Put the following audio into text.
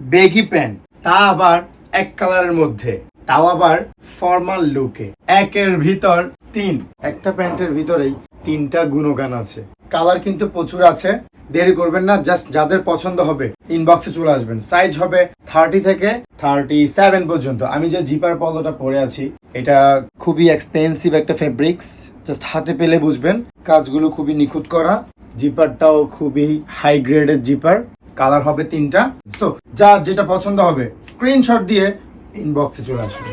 Baggy pant. তা আবার এক কালারের মধ্যে, তাও আবার ফর্মাল লুকে। একের ভিতর তিন। একটা প্যান্টের ভিতরেই তিনটা গুণগান আছে। কালার কিন্তু প্রচুর আছে। দেরি করবেন না, জাস্ট যাদের পছন্দ হবে ইনবক্সে চলে আসবেন। সাইজ হবে থার্টি থেকে থার্টি সেভেন পর্যন্ত। আমি যে জিপার পলোটা পরে আছি, এটা খুবই এক্সপেন্সিভ একটা ফেব্রিক্স জাস্ট হাতে পেলে বুঝবেন। কাজগুলো খুবই নিখুঁত করা। জিপারটাও খুবই হাই গ্রেডের জিপার। কালার হবে তিনটা। সো যার যেটা পছন্দ হবে স্ক্রিনশট দিয়ে ইনবক্সে চলে আসুন।